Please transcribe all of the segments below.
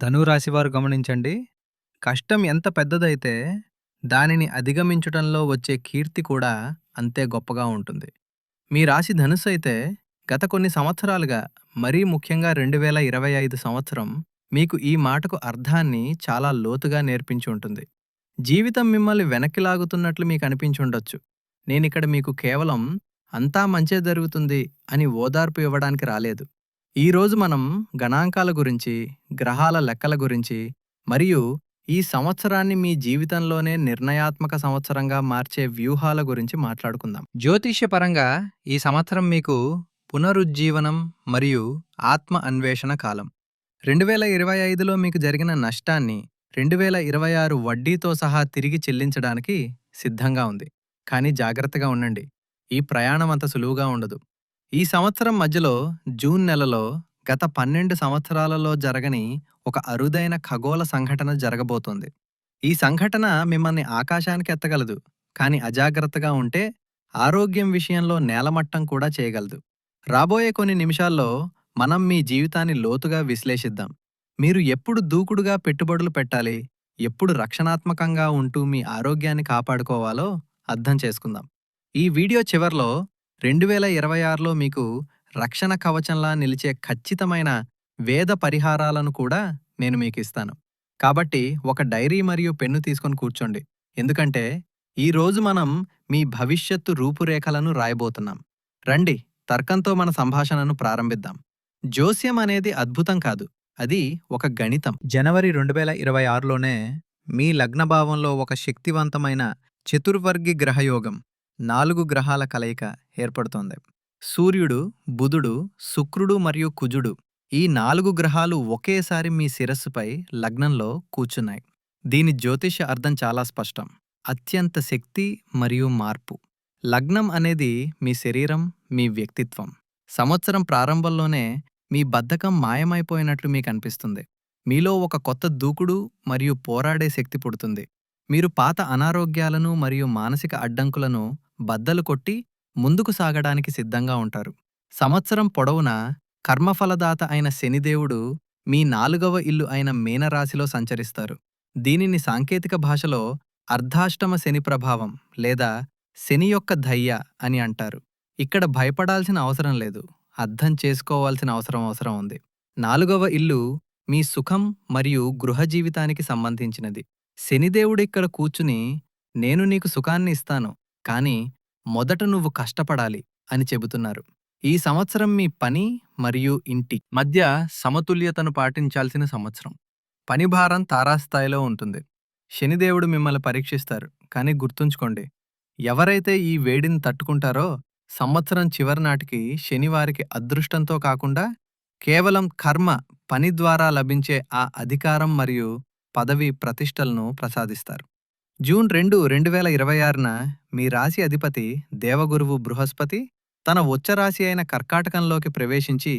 ధనురాశివారు గమనించండి. కష్టం ఎంత పెద్దదైతే దానిని అధిగమించటంలో వచ్చే కీర్తి కూడా అంతే గొప్పగా ఉంటుంది. మీ రాశి ధనుసు అయితే గత కొన్ని సంవత్సరాలుగా మరీ ముఖ్యంగా రెండు వేల ఇరవై ఐదు సంవత్సరం మీకు ఈ మాటకు అర్థాన్ని చాలా లోతుగా నేర్పించి ఉంటుంది. జీవితం మిమ్మల్ని వెనక్కి లాగుతున్నట్లు మీకు అనిపించుండొచ్చు నేనిక్కడ మీకు కేవలం అంతా మంచే జరుగుతుంది అని ఓదార్పు ఇవ్వడానికి రాలేదు. ఈరోజు మనం గణాంకాల గురించి గ్రహాల లెక్కల గురించి మరియు ఈ సంవత్సరాన్ని మీ జీవితంలోనే నిర్ణయాత్మక సంవత్సరంగా మార్చే వ్యూహాల గురించి మాట్లాడుకుందాం. జ్యోతిష్యపరంగా ఈ సంవత్సరం మీకు పునరుజ్జీవనం మరియు ఆత్మ అన్వేషణ కాలం. రెండు వేల ఇరవై ఐదులో మీకు జరిగిన నష్టాన్ని రెండు వేల ఇరవై ఆరు వడ్డీతో సహా తిరిగి చెల్లించడానికి సిద్ధంగా ఉంది. కానీ జాగ్రత్తగా ఉండండి. ఈ ప్రయాణం అంత సులువుగా ఉండదు. ఈ సంవత్సరం మధ్యలో జూన్ నెలలో గత పన్నెండు సంవత్సరాలలో జరగని ఒక అరుదైన ఖగోళ సంఘటన జరగబోతోంది. ఈ సంఘటన మిమ్మల్ని ఆకాశానికి ఎత్తగలదు కానీ అజాగ్రత్తగా ఉంటే ఆరోగ్యం విషయంలో నేలమట్టం కూడా చేయగలదు. రాబోయే కొన్ని నిమిషాల్లో మనం మీ జీవితాన్ని లోతుగా విశ్లేషిద్దాం. మీరు ఎప్పుడు దూకుడుగా పెట్టుబడులు పెట్టాలి ఎప్పుడు రక్షణాత్మకంగా ఉంటూ మీ ఆరోగ్యాన్ని కాపాడుకోవాలో అర్థం చేసుకుందాం. ఈ వీడియో చివర్లో రెండు వేల ఇరవై ఆరులో మీకు రక్షణ కవచంలా నిలిచే ఖచ్చితమైన వేద పరిహారాలను కూడా నేను మీకు ఇస్తాను. కాబట్టి ఒక డైరీ మరియు పెన్ను తీసుకొని కూర్చోండి. ఎందుకంటే ఈ రోజు మనం మీ భవిష్యత్తు రూపురేఖలను రాయబోతున్నాం. రండి తర్కంతో మన సంభాషణను ప్రారంభిద్దాం. జోస్యం అనేది అద్భుతం కాదు అది ఒక గణితం. జనవరి రెండు వేల ఇరవై ఆరులోనే మీ లగ్నభావంలో ఒక శక్తివంతమైన చతుర్వర్గి గ్రహయోగం. నాలుగు గ్రహాల కలయిక ఏర్పడుతోంది. సూర్యుడు బుధుడు శుక్రుడు మరియు కుజుడు ఈ నాలుగు గ్రహాలు ఒకేసారి మీ శిరస్సుపై లగ్నంలో కూర్చున్నాయి. దీని జ్యోతిష అర్థం చాలా స్పష్టం. అత్యంత శక్తి మరియు మార్పు. లగ్నం అనేది మీ శరీరం మీ వ్యక్తిత్వం. సంవత్సరం ప్రారంభంలోనే మీ బద్ధకం మాయమైపోయినట్లు మీకు అనిపిస్తుంది. మీలో ఒక కొత్త దూకుడు మరియు పోరాడే శక్తి పుడుతుంది. మీరు పాత అనారోగ్యాలను మరియు మానసిక అడ్డంకులను బద్దలు కొట్టి ముందుకు సాగడానికి సిద్ధంగా ఉంటారు. సంవత్సరం పొడవునా కర్మఫలదాత అయిన శనిదేవుడు మీ నాలుగవ ఇల్లు అయిన మీనరాశిలో సంచరిస్తారు. దీనిని సాంకేతిక భాషలో అర్ధాష్టమ శని ప్రభావం లేదా శని యొక్క ధయ్య అని అంటారు. ఇక్కడ భయపడాల్సిన అవసరం లేదు. అర్థం చేసుకోవాల్సిన అవసరం అవసరం ఉంది. నాలుగవ ఇల్లు మీ సుఖం మరియు గృహ జీవితానికి సంబంధించినది. శనిదేవుడు ఇక్కడ కూర్చుని నేను నీకు సుఖాన్ని ఇస్తాను. కాని మొదట నువ్వు కష్టపడాలి అని చెబుతున్నారు. ఈ సంవత్సరం మీ పని మరియు ఇంటి మధ్య సమతుల్యతను పాటించాల్సిన సంవత్సరం. పని భారం తారాస్థాయిలో ఉంటుంది. శనిదేవుడు మిమ్మల్ని పరీక్షిస్తారు కానీ గుర్తుంచుకోండి ఎవరైతే ఈ వేడిని తట్టుకుంటారో సంవత్సరం చివరి నాటికి శనివారికి అదృష్టంతో కాకుండా కేవలం కర్మ పని ద్వారా లభించే ఆ అధికారం మరియు పదవి ప్రతిష్టలను ప్రసాదిస్తారు. జూన్ రెండు రెండు వేల ఇరవై ఆరున మీ రాశి అధిపతి దేవగురువు బృహస్పతి తన ఉచ్చరాశి అయిన కర్కాటకంలోకి ప్రవేశించి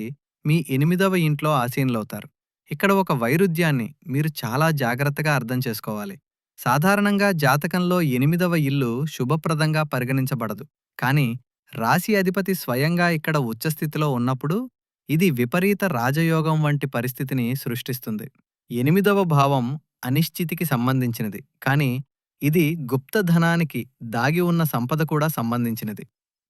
మీ ఎనిమిదవ ఇంట్లో ఆసీనులవుతారు. ఇక్కడ ఒక వైరుధ్యాన్ని మీరు చాలా జాగ్రత్తగా అర్థం చేసుకోవాలి. సాధారణంగా జాతకంలో ఎనిమిదవ ఇల్లు శుభప్రదంగా పరిగణించబడదు. కానీ రాశి అధిపతి స్వయంగా ఇక్కడ ఉచ్చస్థితిలో ఉన్నప్పుడు ఇది విపరీత రాజయోగం వంటి పరిస్థితిని సృష్టిస్తుంది. ఎనిమిదవ భావం అనిశ్చితికి సంబంధించినది. కానీ ఇది గుప్తధనానికి దాగి ఉన్న సంపద కూడా సంబంధించినది.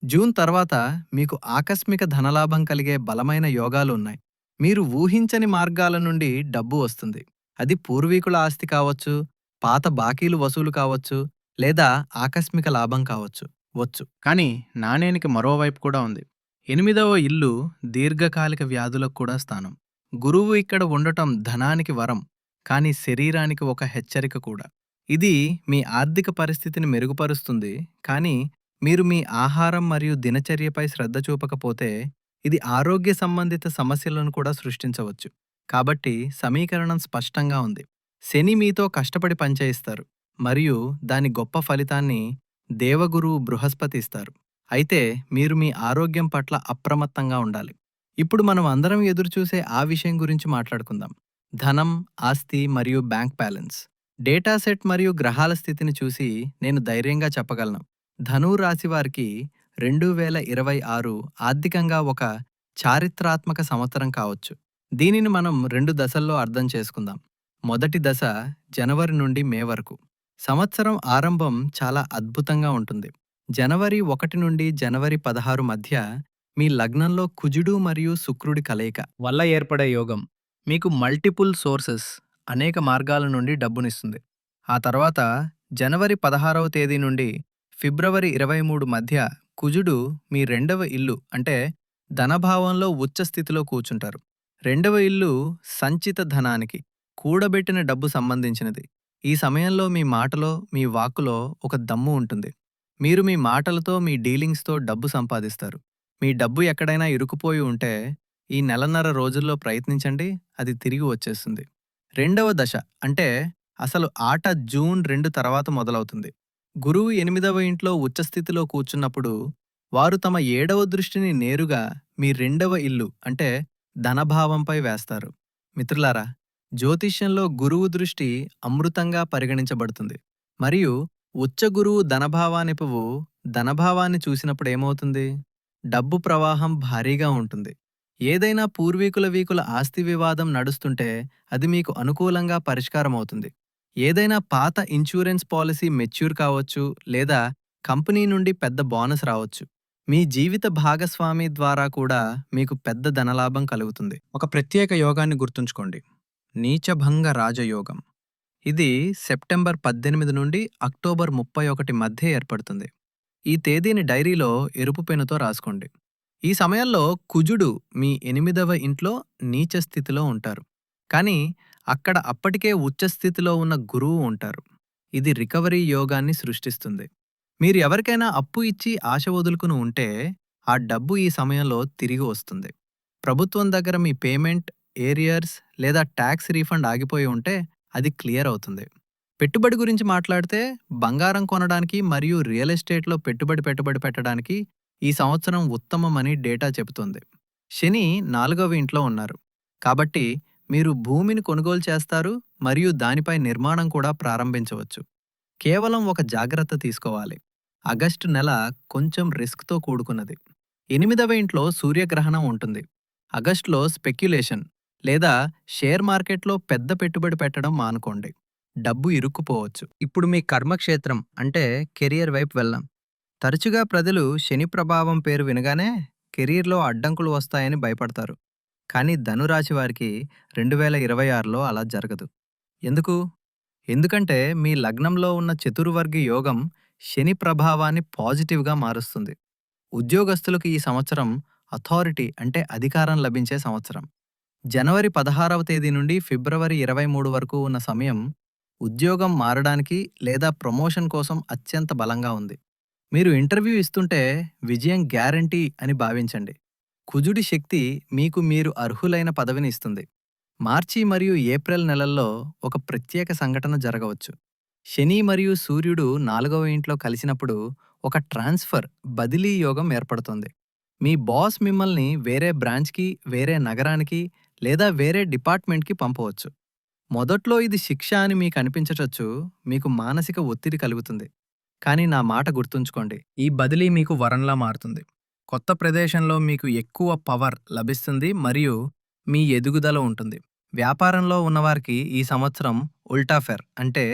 జూన్ తర్వాత మీకు ఆకస్మిక ధనలాభం కలిగే బలమైన యోగాలు ఉన్నాయి. మీరు ఊహించని మార్గాల నుండి డబ్బు వస్తుంది. అది పూర్వీకుల ఆస్తి కావచ్చు పాత బాకీలు వసూలు కావచ్చు లేదా ఆకస్మిక లాభం కావచ్చు వచ్చు. కానీ నాణేనికి మరోవైపు కూడా ఉంది. ఎనిమిదవ ఇల్లు దీర్ఘకాలిక వ్యాధులకు కూడా స్థానం. గురువు ఇక్కడ ఉండటం ధనానికి వరం కానీ శరీరానికి ఒక హెచ్చరిక కూడా. ఇది మీ ఆర్థిక పరిస్థితిని మెరుగుపరుస్తుంది. కానీ మీరు మీ ఆహారం మరియు దినచర్యపై శ్రద్ధ చూపకపోతే ఇది ఆరోగ్య సంబంధిత సమస్యలను కూడా సృష్టించవచ్చు. కాబట్టి సమీకరణం స్పష్టంగా ఉంది. శని మీతో కష్టపడి పనిచేయిస్తారు. మరియు దాని గొప్ప ఫలితాన్ని దేవగురువు బృహస్పతి ఇస్తారు. అయితే మీరు మీ ఆరోగ్యం పట్ల అప్రమత్తంగా ఉండాలి. ఇప్పుడు మనం అందరం ఎదురుచూసే ఆ విషయం గురించి మాట్లాడుకుందాం. ధనం ఆస్తి మరియు బ్యాంక్ బ్యాలెన్స్. డేటా సెట్ మరియు గ్రహాల స్థితిని చూసి నేను ధైర్యంగా చెప్పగలను. ధను రాశి వారికి రెండు వేల ఇరవై ఆరు ఆర్థికంగా ఒక చారిత్రాత్మక సంవత్సరం కావచ్చు. దీనిని మనం రెండు దశల్లో అర్థం చేసుకుందాం. మొదటి దశ జనవరి నుండి మే వరకు. సంవత్సరం ఆరంభం చాలా అద్భుతంగా ఉంటుంది. జనవరి ఒకటి నుండి జనవరి పదహారు మధ్య మీ లగ్నంలో కుజుడు మరియు శుక్రుడి కలయిక వల్ల ఏర్పడే యోగం. మీకు మల్టిపుల్ సోర్సెస్ అనేక మార్గాల నుండి డబ్బునిస్తుంది. ఆ తర్వాత జనవరి పదహారవ తేదీ నుండి ఫిబ్రవరి ఇరవై మూడు మధ్య కుజుడు మీ రెండవ ఇల్లు అంటే ధనభావంలో ఉచ్చస్థితిలో కూర్చుంటారు. రెండవ ఇల్లు సంచిత ధనానికి కూడబెట్టిన డబ్బు సంబంధించినది. ఈ సమయంలో మీ మాటలో మీ వాక్కులో ఒక దమ్ము ఉంటుంది. మీరు మీ మాటలతో మీ డీలింగ్స్తో డబ్బు సంపాదిస్తారు. మీ డబ్బు ఎక్కడైనా ఇరుకుపోయి ఉంటే ఈ నెలన్నర రోజుల్లో ప్రయత్నించండి అది తిరిగి వచ్చేస్తుంది. రెండవ దశ అంటే అసలు ఆట జూన్ రెండు తర్వాత మొదలవుతుంది. గురువు ఎనిమిదవ ఇంట్లో ఉచ్చస్థితిలో కూర్చున్నప్పుడు వారు తమ ఏడవ దృష్టిని నేరుగా మీ రెండవ ఇల్లు అంటే ధనభావంపై వేస్తారు. మిత్రులారా జ్యోతిష్యంలో గురువు దృష్టి అమృతంగా పరిగణించబడుతుంది. మరియు ఉచ్చగురువు ధనభావాన్ని పువ్వు ధనభావాన్ని చూసినప్పుడు ఏమవుతుంది? డబ్బు ప్రవాహం భారీగా ఉంటుంది. ఏదైనా పూర్వీకుల వీకుల ఆస్తి వివాదం నడుస్తుంటే అది మీకు అనుకూలంగా పరిష్కారమవుతుంది. ఏదైనా పాత ఇన్సూరెన్స్ పాలసీ మెచ్యూర్ కావచ్చు లేదా కంపెనీ నుండి పెద్ద బోనస్ రావచ్చు. మీ జీవిత భాగస్వామి ద్వారా కూడా మీకు పెద్ద ధనలాభం కలుగుతుంది. ఒక ప్రత్యేక యోగాన్ని గుర్తుంచుకోండి. నీచభంగ రాజయోగం. ఇది సెప్టెంబర్ పద్దెనిమిది నుండి అక్టోబర్ ముప్పై ఒకటి మధ్య ఏర్పడుతుంది. ఈ తేదీని డైరీలో ఎరుపు పెనుతో రాసుకోండి. ఈ సమయంలో కుజుడు మీ ఎనిమిదవ ఇంట్లో నీచ స్థితిలో ఉంటారు. కానీ అక్కడ అప్పటికే ఉచ్చస్థితిలో ఉన్న గురువు ఉంటారు. ఇది రికవరీ యోగాన్ని సృష్టిస్తుంది. మీరు ఎవరికైనా అప్పు ఇచ్చి ఆశ వదులుకుని ఉంటే ఆ డబ్బు ఈ సమయంలో తిరిగి వస్తుంది. ప్రభుత్వం దగ్గర మీ పేమెంట్ ఏరియర్స్ లేదా ట్యాక్స్ రీఫండ్ ఆగిపోయి ఉంటే అది క్లియర్ అవుతుంది. పెట్టుబడి గురించి మాట్లాడితే బంగారం కొనడానికి మరియు రియల్ ఎస్టేట్లో పెట్టుబడి పెట్టుబడి పెట్టడానికి ఈ సంవత్సరం ఉత్తమమని డేటా చెబుతుంది. శని నాలుగవ ఇంట్లో ఉన్నారు. కాబట్టి మీరు భూమిని కొనుగోలు చేస్తారు మరియు దానిపై నిర్మాణం కూడా ప్రారంభించవచ్చు. కేవలం ఒక జాగ్రత్త తీసుకోవాలి. ఆగస్టు నెల కొంచెం రిస్క్తో కూడుకున్నది. ఎనిమిదవ ఇంట్లో సూర్యగ్రహణం ఉంటుంది. ఆగస్టులో స్పెక్యులేషన్ లేదా షేర్ మార్కెట్లో పెద్ద పెట్టుబడి పెట్టడం మానుకోండి. డబ్బు ఇరుక్కుపోవచ్చు. ఇప్పుడు మీ కర్మక్షేత్రం అంటే కెరియర్ వైపు వెళ్ళాం తరచుగా ప్రజలు శని ప్రభావం పేరు వినగానే కెరీర్లో అడ్డంకులు వస్తాయని భయపడతారు. కానీ ధనురాశి వారికి రెండు వేల ఇరవై ఆరులో అలా జరగదు. ఎందుకు? ఎందుకంటే మీ లగ్నంలో ఉన్న చతుర్వర్గి యోగం శని ప్రభావాన్ని పాజిటివ్గా మారుస్తుంది. ఉద్యోగస్తులకు ఈ సంవత్సరం అథారిటీ అంటే అధికారం లభించే సంవత్సరం. జనవరి పదహారవ తేదీ నుండి ఫిబ్రవరి ఇరవై మూడు వరకు ఉన్న సమయం ఉద్యోగం మారడానికి లేదా ప్రమోషన్ కోసం అత్యంత బలంగా ఉంది. మీరు ఇంటర్వ్యూ ఇస్తుంటే విజయం గ్యారంటీ అని భావించండి. కుజుడి శక్తి మీకు మీరు అర్హులైన పదవిని ఇస్తుంది. మార్చి మరియు ఏప్రిల్ నెలల్లో ఒక ప్రత్యేక సంఘటన జరగవచ్చు. శని మరియు సూర్యుడు నాలుగవ ఇంట్లో కలిసినప్పుడు ఒక ట్రాన్స్ఫర్ బదిలీ యోగం ఏర్పడుతుంది. మీ బాస్ మిమ్మల్ని వేరే బ్రాంచ్కి వేరే నగరానికి లేదా వేరే డిపార్ట్మెంట్కి పంపవచ్చు. మొదట్లో ఇది శిక్ష అని మీకు అనిపించటచ్చు మీకు మానసిక ఒత్తిడి కలుగుతుంది. కానీ నా మాట గుర్తుంచుకోండి. ఈ బదిలీ మీకు వరంలా మారుతుంది. కొత్త ప్రదేశంలో మీకు ఎక్కువ పవర్ లభిస్తుంది మరియు మీ ఎదుగుదల ఉంటుంది. వ్యాపారంలో ఉన్నవారికి ఈ సంవత్సరం ఉల్టాఫెర్ అంటే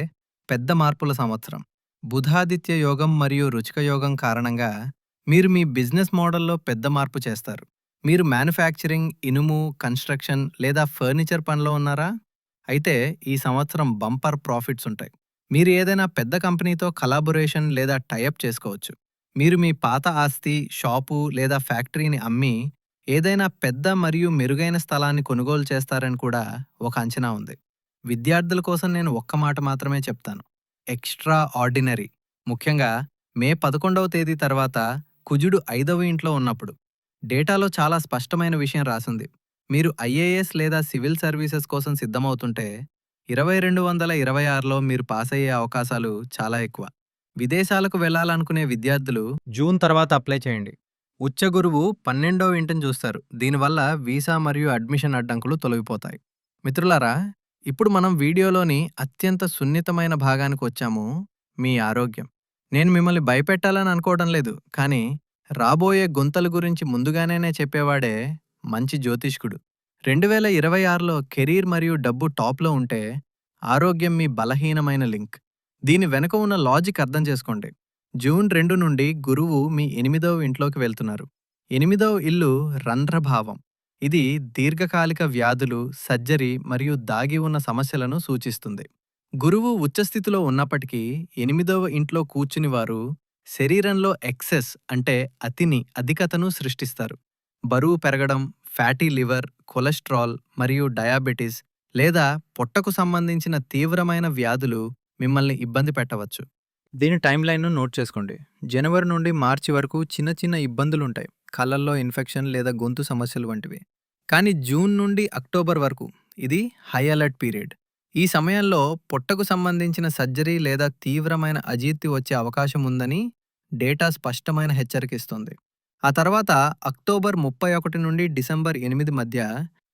పెద్ద మార్పుల సంవత్సరం. బుధాదిత్య యోగం మరియు రుచిక యోగం కారణంగా మీరు మీ బిజినెస్ మోడల్లో పెద్ద మార్పు చేస్తారు. మీరు మ్యానుఫ్యాక్చరింగ్ ఇనుము కన్స్ట్రక్షన్ లేదా ఫర్నిచర్ పనిలో ఉన్నారా? అయితే ఈ సంవత్సరం బంపర్ ప్రాఫిట్స్ ఉంటాయి. మీరు ఏదైనా పెద్ద కంపెనీతో కలాబొరేషన్ లేదా టైఅప్ చేసుకోవచ్చు. మీరు మీ పాత ఆస్తి షాపు లేదా ఫ్యాక్టరీని అమ్మి ఏదైనా పెద్ద మరియు మెరుగైన స్థలాన్ని కొనుగోలు చేస్తారని కూడా ఒక అంచనా ఉంది. విద్యార్థుల కోసం నేను ఒక్క మాట మాత్రమే చెప్తాను. ఎక్స్ట్రా ఆర్డినరీ ముఖ్యంగా మే పదకొండవ తేదీ తర్వాత కుజుడు ఐదవ ఇంట్లో ఉన్నప్పుడు. డేటాలో చాలా స్పష్టమైన విషయం రాసింది. మీరు ఐఏఎస్ లేదా సివిల్ సర్వీసెస్ కోసం సిద్ధమవుతుంటే ఇరవై రెండు వందల ఇరవై ఆరులో మీరు పాస్ అయ్యే అవకాశాలు చాలా ఎక్కువ. విదేశాలకు వెళ్ళాలనుకునే విద్యార్థులు జూన్ తర్వాత అప్లై చేయండి. ఉచ్చ గురువు పన్నెండో ఇంటిని చూస్తారు. దీనివల్ల వీసా మరియు అడ్మిషన్ అడ్డంకులు తొలగిపోతాయి. మిత్రులారా ఇప్పుడు మనం వీడియోలోని అత్యంత సున్నితమైన భాగానికి వచ్చాము మీ ఆరోగ్యం. నేను మిమ్మల్ని భయపెట్టాలని అనుకోవడం లేదు కానీ రాబోయే గుంతల గురించి ముందుగానే చెప్పేవాడే మంచి జ్యోతిష్కుడు. రెండు వేల ఇరవై ఆరులో కెరీర్ మరియు డబ్బు టాప్లో ఉంటే ఆరోగ్యం మీ బలహీనమైన లింక్. దీని వెనుక ఉన్న లాజిక్ అర్థం చేసుకోండి. జూన్ రెండు నుండి గురువు మీ ఎనిమిదవ ఇంట్లోకి వెళ్తున్నారు. ఎనిమిదవ ఇల్లు రంధ్రభావం. ఇది దీర్ఘకాలిక వ్యాధులు సర్జరీ మరియు దాగి ఉన్న సమస్యలను సూచిస్తుంది. గురువు ఉచ్చస్థితిలో ఉన్నప్పటికీ ఎనిమిదవ ఇంట్లో కూర్చుని వారు శరీరంలో ఎక్సెస్ అంటే అతిని అధికతను సృష్టిస్తారు. బరువు పెరగడం ఫ్యాటీ లివర్ కొలెస్ట్రాల్ మరియు డయాబెటిస్ లేదా పొట్టకు సంబంధించిన తీవ్రమైన వ్యాధులు మిమ్మల్ని ఇబ్బంది పెట్టవచ్చు. దీని టైం లైన్ను నోట్ చేసుకోండి. జనవరి నుండి మార్చి వరకు చిన్న చిన్న ఇబ్బందులుంటాయి. కళ్ళల్లో ఇన్ఫెక్షన్ లేదా గొంతు సమస్యలు వంటివి. కానీ జూన్ నుండి అక్టోబర్ వరకు ఇది హై అలర్ట్ పీరియడ్. ఈ సమయంలో పొట్టకు సంబంధించిన సర్జరీ లేదా తీవ్రమైన అజీర్తి వచ్చే అవకాశం ఉందని డేటా స్పష్టమైన హెచ్చరిక ఇస్తుంది. ఆ తర్వాత అక్టోబర్ ముప్పై ఒకటి నుండి డిసెంబర్ ఎనిమిది మధ్య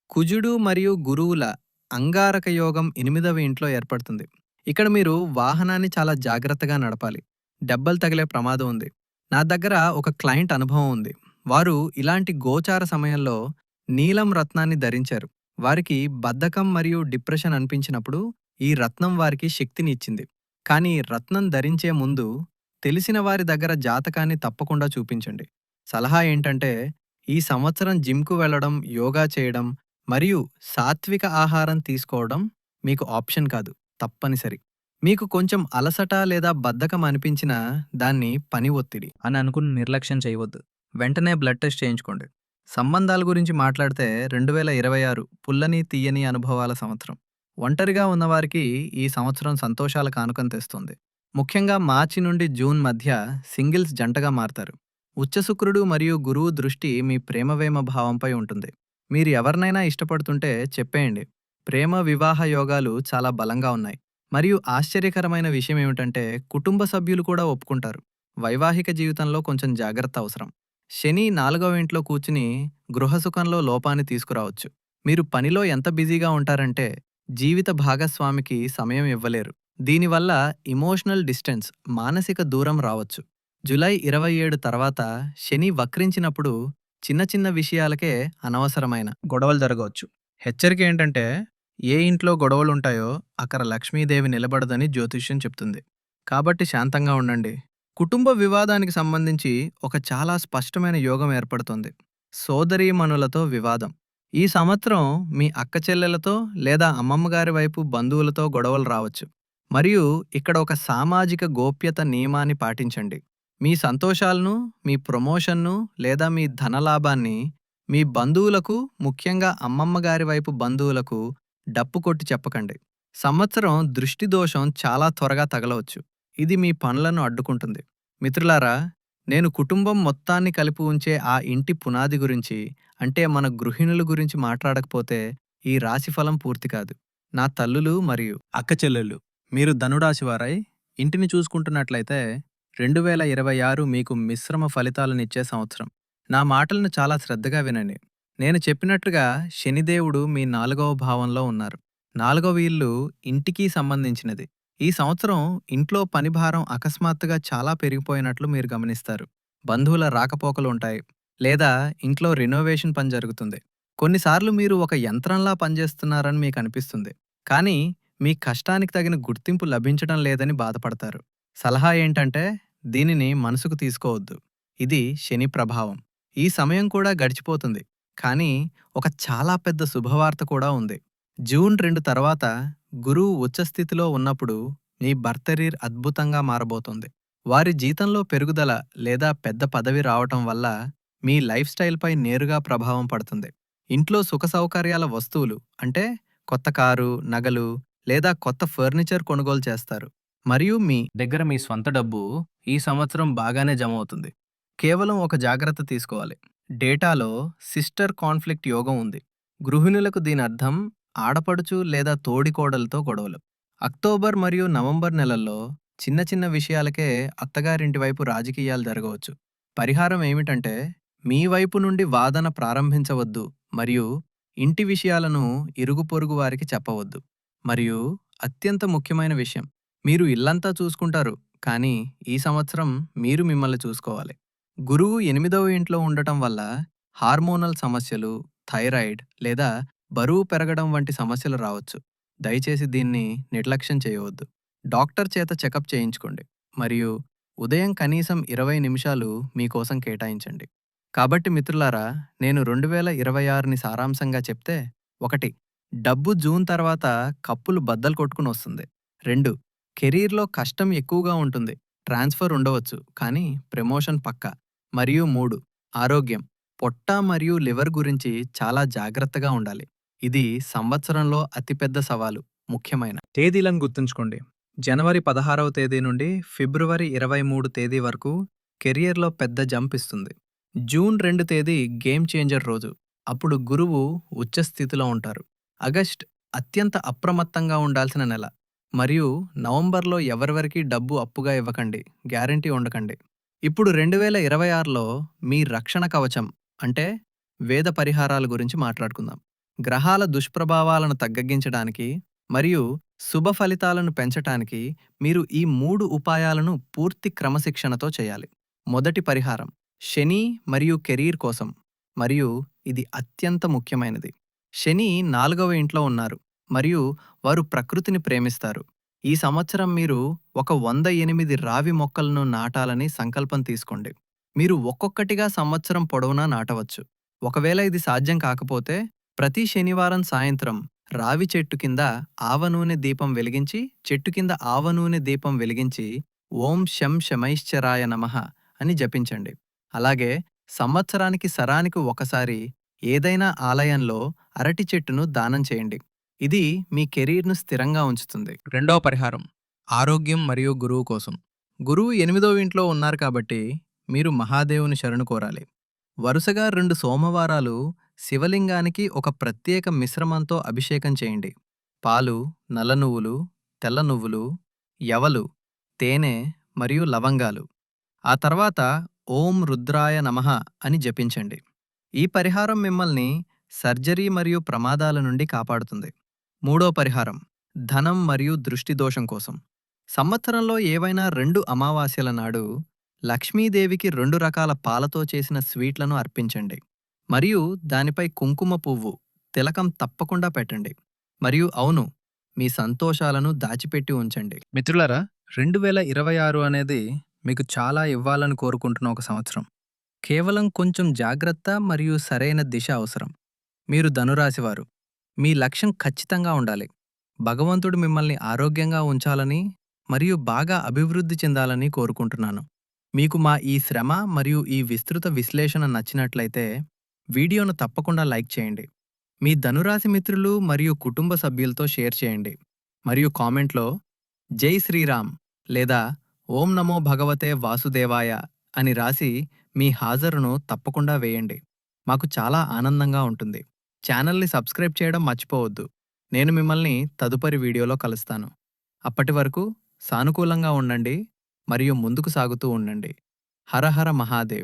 కుజుడు మరియు గురువుల అంగారక యోగం ఎనిమిదవ ఇంట్లో ఏర్పడుతుంది. ఇక్కడ మీరు వాహనాన్ని చాలా జాగ్రత్తగా నడపాలి. దెబ్బలు తగిలే ప్రమాదం ఉంది. నా దగ్గర ఒక క్లయింట్ అనుభవం ఉంది. వారు ఇలాంటి గోచార సమయంలో నీలం రత్నాన్ని ధరించారు. వారికి బద్ధకం మరియు డిప్రెషన్ అనిపించినప్పుడు ఈ రత్నం వారికి శక్తిని ఇచ్చింది. కానీ రత్నం ధరించే ముందు తెలిసిన వారి దగ్గర జాతకాన్ని తప్పకుండా చూపించండి. సలహా ఏంటంటే ఈ సంవత్సరం జిమ్కు వెళ్ళడం యోగా చేయడం మరియు సాత్విక ఆహారం తీసుకోవడం మీకు ఆప్షన్ కాదు తప్పనిసరి. మీకు కొంచెం అలసట లేదా బద్ధకం అనిపించినా దాన్ని పని ఒత్తిడి అని అనుకుని నిర్లక్ష్యం చేయవద్దు. వెంటనే బ్లడ్ టెస్ట్ చేయించుకోండి. సంబంధాల గురించి మాట్లాడితే రెండు వేల ఇరవై ఆరు పుల్లని తీయని అనుభవాల సంవత్సరం. ఒంటరిగా ఉన్నవారికి ఈ సంవత్సరం సంతోషాల కానుకం తెస్తుంది. ముఖ్యంగా మార్చి నుండి జూన్ మధ్య సింగిల్స్ జంటగా మారతారు. ఉచ్చశుక్రుడు మరియు గురువు దృష్టి మీ ప్రేమవేమ భావంపై ఉంటుంది. మీరు ఎవరినైనా ఇష్టపడుతుంటే చెప్పేయండి. ప్రేమ వివాహ యోగాలు చాలా బలంగా ఉన్నాయి. మరియు ఆశ్చర్యకరమైన విషయం ఏమిటంటే కుటుంబ సభ్యులు కూడా ఒప్పుకుంటారు. వైవాహిక జీవితంలో కొంచెం జాగ్రత్త అవసరం. శని నాలుగవ ఇంట్లో కూర్చుని గృహసుఖంలో లోపాన్ని తీసుకురావచ్చు. మీరు పనిలో ఎంత బిజీగా ఉంటారంటే జీవిత భాగస్వామికి సమయం ఇవ్వలేరు. దీనివల్ల ఇమోషనల్ డిస్టెన్స్ మానసిక దూరం రావచ్చు. జులై ఇరవై ఏడు తర్వాత శని వక్రించినప్పుడు చిన్న చిన్న విషయాలకే అనవసరమైన గొడవలు జరగవచ్చు. హెచ్చరిక ఏంటంటే ఏ ఇంట్లో గొడవలుంటాయో అక్కడ లక్ష్మీదేవి నిలబడదని జ్యోతిష్యం చెప్తుంది. కాబట్టి శాంతంగా ఉండండి. కుటుంబ వివాదానికి సంబంధించి ఒక చాలా స్పష్టమైన యోగం ఏర్పడుతుంది. సోదరీమణులతో వివాదం. ఈ సంవత్సరం మీ అక్క చెల్లెలతో లేదా అమ్మమ్మగారి వైపు బంధువులతో గొడవలు రావచ్చు. మరియు ఇక్కడ ఒక సామాజిక గోప్యత నియమాన్ని పాటించండి. మీ సంతోషాలను మీ ప్రమోషన్ను లేదా మీ ధనలాభాన్ని మీ బంధువులకు ముఖ్యంగా అమ్మమ్మ గారి వైపు బంధువులకు డప్పు కొట్టి చెప్పకండి. సంవత్సరం దృష్టి దోషం చాలా త్వరగా తగలవచ్చు. ఇది మీ పనులను అడ్డుకుంటుంది. మిత్రులారా నేను కుటుంబం మొత్తాన్ని కలిపి ఉంచే ఆ ఇంటి పునాది గురించి అంటే మన గృహిణుల గురించి మాట్లాడకపోతే ఈ రాశిఫలం పూర్తి కాదు. నా తల్లులు మరియు అక్కచెల్లెళ్ళు మీరు ధనురాశివారై ఇంటిని చూసుకుంటున్నట్లయితే రెండు వేల ఇరవై ఆరు మీకు మిశ్రమ ఫలితాలనిచ్చే సంవత్సరం. నా మాటలను చాలా శ్రద్ధగా వినండి. నేను చెప్పినట్లుగా శనిదేవుడు మీ నాలుగవ భావంలో ఉన్నారు. నాలుగవ ఇల్లు ఇంటికి సంబంధించినది. ఈ సంవత్సరం ఇంట్లో పనిభారం అకస్మాత్తుగా చాలా పెరిగిపోయినట్లు మీరు గమనిస్తారు. బంధువుల రాకపోకలు ఉంటాయి లేదా ఇంట్లో రినోవేషన్ పని జరుగుతుంది. కొన్నిసార్లు మీరు ఒక యంత్రంలా పనిచేస్తున్నారని మీకు అనిపిస్తుంది. కానీ మీ కష్టానికి తగిన గుర్తింపు లభించడం లేదని బాధపడతారు. సలహా ఏంటంటే దీనిని మనసుకు తీసుకోవద్దు. ఇది శని ప్రభావం. ఈ సమయం కూడా గడిచిపోతుంది. కానీ ఒక చాలా పెద్ద శుభవార్త కూడా ఉంది. జూన్ రెండు తర్వాత గురువు ఉచ్చస్థితిలో ఉన్నప్పుడు మీ బర్తరీర్ అద్భుతంగా మారబోతోంది. వారి జీతంలో పెరుగుదల లేదా పెద్ద పదవి రావటం వల్ల మీ లైఫ్ స్టైల్పై నేరుగా ప్రభావం పడుతుంది. ఇంట్లో సుఖ సౌకర్యాల వస్తువులు అంటే కొత్త కారు నగలు లేదా కొత్త ఫర్నిచర్ కొనుగోలు చేస్తారు. మరియు మీ దగ్గర మీ స్వంత డబ్బు ఈ సంవత్సరం బాగానే జమ అవుతుంది కేవలం ఒక జాగ్రత్త తీసుకోవాలి. డేటాలో సిస్టర్ కాన్ఫ్లిక్ట్ యోగం ఉంది. గృహిణులకు దీని అర్థం ఆడపడుచు లేదా తోడికోడలతో గొడవలు. అక్టోబర్ మరియు నవంబర్ నెలల్లో చిన్న చిన్న విషయాలకే అత్తగారింటి వైపు రాజకీయాలు జరగవచ్చు. పరిహారం ఏమిటంటే మీ వైపు నుండి వాదన ప్రారంభించవద్దు మరియు ఇంటి విషయాలను ఇరుగు పొరుగు వారికి చెప్పవద్దు. మరియు అత్యంత ముఖ్యమైన విషయం మీరు ఇల్లంతా చూసుకుంటారు కానీ ఈ సంవత్సరం మీరు మిమ్మల్ని చూసుకోవాలి. గురువు ఎనిమిదవ ఇంట్లో ఉండటం వల్ల హార్మోనల్ సమస్యలు థైరాయిడ్ లేదా బరువు పెరగడం వంటి సమస్యలు రావచ్చు. దయచేసి దీన్ని నిర్లక్ష్యం చేయవద్దు. డాక్టర్ చేత చెకప్ చేయించుకోండి మరియు ఉదయం కనీసం ఇరవై నిమిషాలు మీకోసం కేటాయించండి. కాబట్టి మిత్రులారా నేను రెండు వేల ఇరవై ఆరుని సారాంశంగా చెప్తే ఒకటి డబ్బు జూన్ తర్వాత కప్పులు బద్దలు కొట్టుకుని వస్తుంది. రెండు కెరీర్లో కష్టం ఎక్కువగా ఉంటుంది. ట్రాన్స్ఫర్ ఉండవచ్చు. కానీ ప్రమోషన్ పక్క. మరియు మూడు ఆరోగ్యం. పొట్ట మరియు లివర్ గురించి చాలా జాగ్రత్తగా ఉండాలి. ఇది సంవత్సరంలో అతిపెద్ద సవాలు ముఖ్యమైన. తేదీలను గుర్తుంచుకోండి. జనవరి పదహారవ తేదీ నుండి ఫిబ్రవరి ఇరవై మూడు తేదీ వరకు కెరియర్లో పెద్ద జంప్ ఇస్తుంది. జూన్ రెండు తేదీ గేమ్ చేంజర్ రోజు. అప్పుడు గురువు ఉచ్చస్థితిలో ఉంటారు. ఆగస్ట్ అత్యంత అప్రమత్తంగా ఉండాల్సిన నెల. మరియు నవంబర్లో ఎవరెవరికి డబ్బు అప్పుగా ఇవ్వకండి గ్యారంటీ ఉండకండి. ఇప్పుడు రెండు వేల ఇరవై ఆరులో మీ రక్షణ కవచం అంటే వేద పరిహారాల గురించి మాట్లాడుకుందాం. గ్రహాల దుష్ప్రభావాలను తగ్గించడానికి మరియు శుభ ఫలితాలను పెంచటానికి మీరు ఈ మూడు ఉపాయాలను పూర్తి క్రమశిక్షణతో చేయాలి. మొదటి పరిహారం శని మరియు కెరీర్ కోసం మరియు ఇది అత్యంత ముఖ్యమైనది. శని నాలుగవ ఇంట్లో ఉన్నారు. మరియు వారు ప్రకృతిని ప్రేమిస్తారు. ఈ సంవత్సరం మీరు ఒక వంద ఎనిమిది రావి మొక్కలను నాటాలని సంకల్పం తీసుకోండి. మీరు ఒక్కొక్కటిగా సంవత్సరం పొడవునా నాటవచ్చు. ఒకవేళ ఇది సాధ్యం కాకపోతే ప్రతి శనివారం సాయంత్రం రావి చెట్టు కింద ఆవనూనె దీపం వెలిగించి చెట్టు కింద ఆవనూనె దీపం వెలిగించి ఓం శం శమైశ్చరాయ నమః అని జపించండి. అలాగే సంవత్సరానికి సరానికి ఒకసారి ఏదైనా ఆలయంలో అరటి చెట్టును దానం చేయండి. ఇది మీ కెరీర్ను స్థిరంగా ఉంచుతుంది. రెండవ పరిహారం ఆరోగ్యం మరియు గురువు కోసం. గురువు ఎనిమిదవ ఇంట్లో ఉన్నారు కాబట్టి మీరు మహాదేవుని శరణు కోరాలి. వరుసగా రెండు సోమవారాలు శివలింగానికి ఒక ప్రత్యేక మిశ్రమంతో అభిషేకం చేయండి. పాలు నల్ల నువ్వులు తెల్ల నువ్వులు యవలు తేనె మరియు లవంగాలు. ఆ తర్వాత ఓం రుద్రాయ నమః అని జపించండి. ఈ పరిహారం మిమ్మల్ని సర్జరీ మరియు ప్రమాదాల నుండి కాపాడుతుంది. మూడో పరిహారం ధనం మరియు దృష్టి దోషం కోసం. సంవత్సరంలో ఏవైనా రెండు అమావాస్యల నాడు లక్ష్మీదేవికి రెండు రకాల పాలతో చేసిన స్వీట్లను అర్పించండి. మరియు దానిపై కుంకుమ పువ్వు తిలకం తప్పకుండా పెట్టండి. మరియు అవును మీ సంతోషాలను దాచిపెట్టి ఉంచండి. మిత్రులారా రెండు వేల ఇరవై ఆరు అనేది మీకు చాలా ఇవ్వాలని కోరుకుంటున్న ఒక సంవత్సరం. కేవలం కొంచెం జాగ్రత్త మరియు సరైన దిశ అవసరం. మీరు ధనురాశివారు. మీ లక్ష్యం ఖచ్చితంగా ఉండాలి. భగవంతుడు మిమ్మల్ని ఆరోగ్యంగా ఉంచాలని మరియు బాగా అభివృద్ధి చెందాలని కోరుకుంటున్నాను. మీకు మా ఈ శ్రమ మరియు ఈ విస్తృత విశ్లేషణ నచ్చినట్లయితే వీడియోను తప్పకుండా లైక్ చేయండి. మీ ధనురాశి మిత్రులు మరియు కుటుంబ సభ్యులతో షేర్ చేయండి. మరియు కామెంట్లో జై శ్రీరామ్ లేదా ఓం నమో భగవతే వాసుదేవాయ అని రాసి మీ హాజరును తప్పకుండా వేయండి. మాకు చాలా ఆనందంగా ఉంటుంది. ఛానల్ని సబ్స్క్రైబ్ చేయడం మర్చిపోవద్దు. నేను మిమ్మల్ని తదుపరి వీడియోలో కలుస్తాను. అప్పటి వరకు సానుకూలంగా ఉండండి మరియు ముందుకు సాగుతూ ఉండండి. హరహర మహాదేవ్.